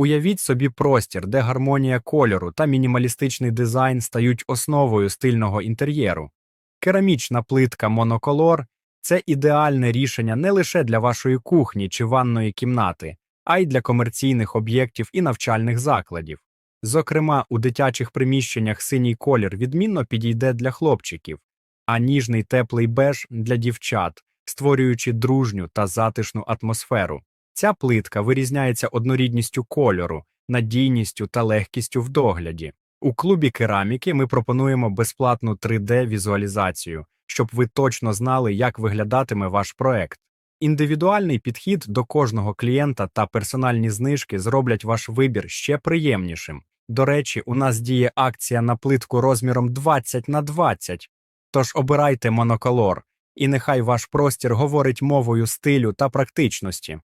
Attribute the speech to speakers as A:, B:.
A: Уявіть собі простір, де гармонія кольору та мінімалістичний дизайн стають основою стильного інтер'єру. Керамічна плитка моноколор це ідеальне рішення не лише для вашої кухні чи ванної кімнати, а й для комерційних об'єктів і навчальних закладів. Зокрема, у дитячих приміщеннях синій колір відмінно підійде для хлопчиків, а ніжний теплий беж для дівчат, створюючи дружню та затишну атмосферу. Ця плитка вирізняється однорідністю кольору, надійністю та легкістю в догляді. У клубі кераміки ми пропонуємо безплатну 3D-візуалізацію, щоб ви точно знали, як виглядатиме ваш проект. Індивідуальний підхід до кожного клієнта та персональні знижки зроблять ваш вибір ще приємнішим. До речі, у нас діє акція на плитку розміром 20 на 20, тож обирайте моноколор, і нехай ваш простір говорить мовою стилю та практичності.